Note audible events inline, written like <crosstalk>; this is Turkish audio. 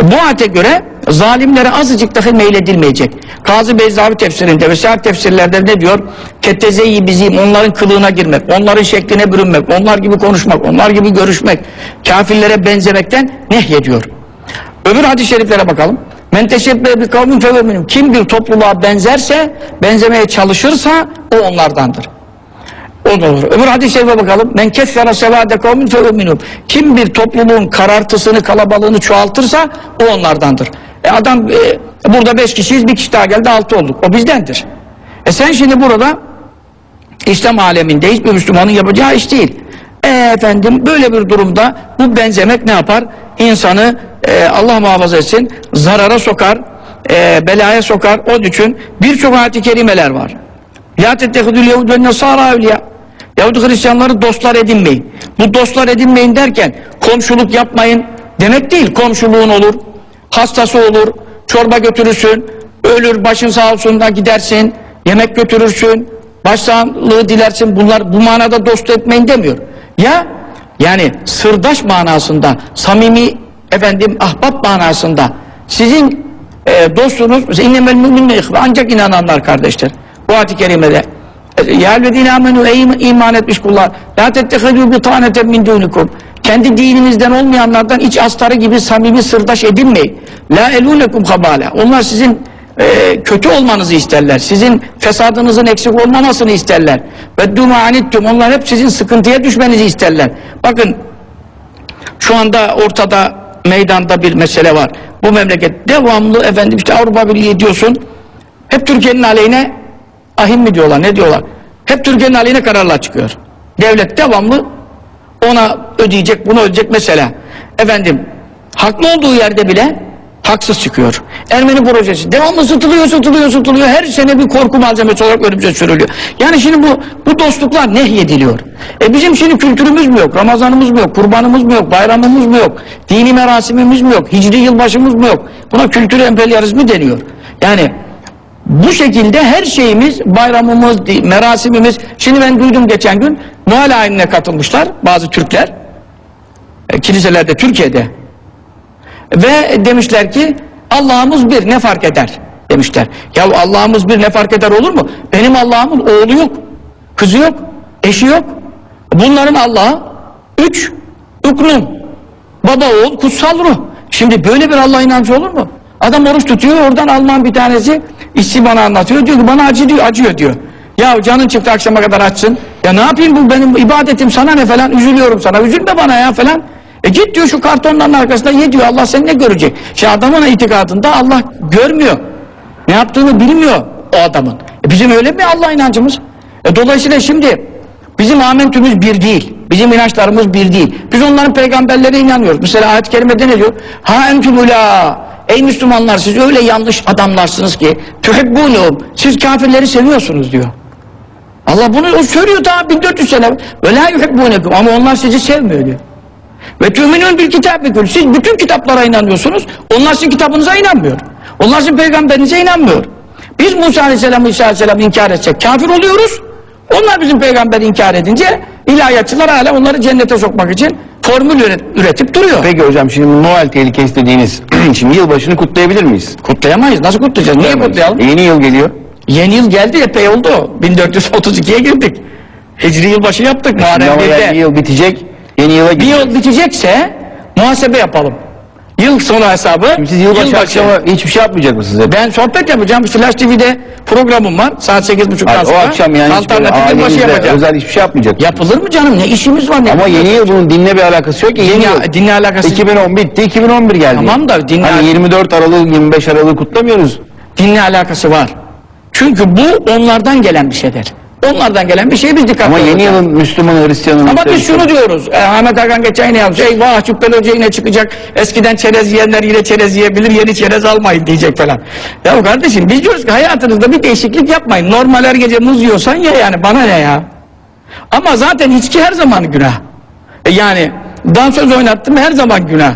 Bu ayete göre zalimlere azıcık dahi meyledilmeyecek. Kazı Beyzavi tefsirinde ve sair tefsirlerde ne diyor? Kettezeyi bizim onların kılığına girmek, onların şekline bürünmek, onlar gibi konuşmak, onlar gibi görüşmek, kafirlere benzemekten nehyediyor. Öbür hadis-i şeriflere bakalım. Men teşebbe bi kavmin feveminum. Kim bir topluluğa benzerse, benzemeye çalışırsa o onlardandır. O da olur. Öbür hadis-i şerife bakalım. Men keffere sevade kavmin feveminum. Kim bir topluluğun karartısını, kalabalığını çoğaltırsa o onlardandır. E adam e, burada beş kişiyiz, bir kişi daha geldi altı olduk. O bizdendir. E sen şimdi burada İslam aleminde hiçbir Müslümanın yapacağı iş değil. E efendim böyle bir durumda bu benzemek ne yapar? İnsanı e, Allah muhafaza etsin zarara sokar, e, belaya sokar. Onun için birçok ayet-i kerimeler var. La tettehidül yehud ve nesara. Yahudi Hristiyanları dostlar edinmeyin. Bu dostlar edinmeyin derken komşuluk yapmayın demek değil. Komşuluğun olur, hastası olur, çorba götürürsün, ölür başın sağ olsun da gidersin, yemek götürürsün, başsağlığı dilersin. Bunlar bu manada dost etmeyin demiyor. Ya yani sırdaş manasında, samimi efendim ahbap manasında sizin e, dostunuz innemel müminne ihve ancak inananlar kardeşler. Bu ayet-i kerimede ya ellezine amenu ey iman etmiş kullar la tettehidû bitaneten min dûnikum kendi dininizden olmayanlardan iç astarı gibi samimi sırdaş edinmeyin. La elûnekum habala. Onlar sizin e, kötü olmanızı isterler. Sizin fesadınızın eksik olmamasını isterler. Ve duma anittum. Onlar hep sizin sıkıntıya düşmenizi isterler. Bakın şu anda ortada meydanda bir mesele var. Bu memleket devamlı efendim işte Avrupa Birliği diyorsun. Hep Türkiye'nin aleyhine ahim mi diyorlar ne diyorlar. Hep Türkiye'nin aleyhine kararlar çıkıyor. Devlet devamlı ona ödeyecek bunu ödeyecek mesela. Efendim haklı olduğu yerde bile haksız çıkıyor. Ermeni projesi devamlı sıtılıyor sıtılıyor sıtılıyor. Her sene bir korku malzemesi olarak önümüze sürülüyor. Yani şimdi bu bu dostluklar nehyediliyor. E bizim şimdi kültürümüz mü yok? Ramazanımız mı yok? Kurbanımız mı yok? Bayramımız mı yok? Dini merasimimiz mi yok? Hicri yılbaşımız mı yok? Buna kültür emperyalizmi deniyor. Yani bu şekilde her şeyimiz, bayramımız, merasimimiz. Şimdi ben duydum geçen gün Noel ayinine katılmışlar bazı Türkler. E, kiliselerde Türkiye'de. Ve demişler ki Allah'ımız bir ne fark eder demişler. Ya Allah'ımız bir ne fark eder olur mu? Benim Allah'ımın oğlu yok, kızı yok, eşi yok. Bunların Allah'ı üç, uknun. Baba oğul kutsal ruh. Şimdi böyle bir Allah inancı olur mu? Adam oruç tutuyor oradan Alman bir tanesi işçi bana anlatıyor diyor ki bana acı diyor, acıyor diyor. Ya canın çıktı akşama kadar açsın. Ya ne yapayım bu benim ibadetim sana ne falan üzülüyorum sana üzülme bana ya falan. E git diyor şu kartonların arkasında ye diyor Allah seni ne görecek? Şey adamın itikadında Allah görmüyor. Ne yaptığını bilmiyor o adamın. E bizim öyle mi Allah inancımız? E dolayısıyla şimdi bizim amentümüz bir değil. Bizim inançlarımız bir değil. Biz onların peygamberlerine inanıyoruz. Mesela ayet-i kerimede ne diyor? Ha entümüla Ey Müslümanlar siz öyle yanlış adamlarsınız ki tühebbûnehum siz kafirleri seviyorsunuz diyor. Allah bunu o söylüyor daha 1400 sene. Ve la yuhibbunekum ama onlar sizi sevmiyor diyor. Ve tüminun bil kitabikul. Siz bütün kitaplara inanıyorsunuz. Onlar sizin kitabınıza inanmıyor. Onlar sizin peygamberinize inanmıyor. Biz Musa Aleyhisselam, İsa Aleyhisselam inkar etsek kafir oluyoruz. Onlar bizim peygamberi inkar edince ilahiyatçılar hala onları cennete sokmak için formül üret- üretip duruyor. Peki hocam şimdi Noel tehlikesi dediğiniz <clears throat> şimdi yılbaşını kutlayabilir miyiz? Kutlayamayız. Nasıl kutlayacağız? Niye kutlayalım? Yeni yıl geliyor. Yeni yıl geldi epey oldu. 1432'ye girdik. Hicri yılbaşı yaptık Muharrem Ama yani 1'de. yıl bitecek. Yeni yıla Bir yıl bitecekse muhasebe yapalım. Yıl sonu hesabı. Şimdi siz yılbaşı, akşamı hiçbir şey yapmayacak mısınız? hep? Ben sohbet yapacağım. Flash TV'de programım var. Saat 8.30'dan Hayır, sonra. o akşam yani hiçbir yılbaşı yapacağım. özel hiçbir şey yapmayacak. Yapılır mı canım? Ne işimiz var? Ne Ama yeni yıl bunun dinle bir alakası yok ki. Yeni yıl. Dinle, dinle alakası 2010 bitti, 2011 geldi. Tamam da dinle, Hani 24 Aralık, 25 Aralık kutlamıyoruz. dinle alakası var. Çünkü bu onlardan gelen bir şeydir. Onlardan gelen bir şey biz dikkatli Ama yeni olacağız. yılın Müslüman, Hristiyanın... Ama biz şunu diyoruz. E, Ahmet Hakan geçen yine yapmış. Eyvah Cübbeli Hoca yine çıkacak. Eskiden çerez yiyenler yine çerez yiyebilir. Yeni çerez almayın diyecek falan. Ya kardeşim biz diyoruz ki hayatınızda bir değişiklik yapmayın. Normal her gece muz yiyorsan ye yani bana ne ya. Ama zaten içki her zaman günah. E, yani dansöz oynattım her zaman günah.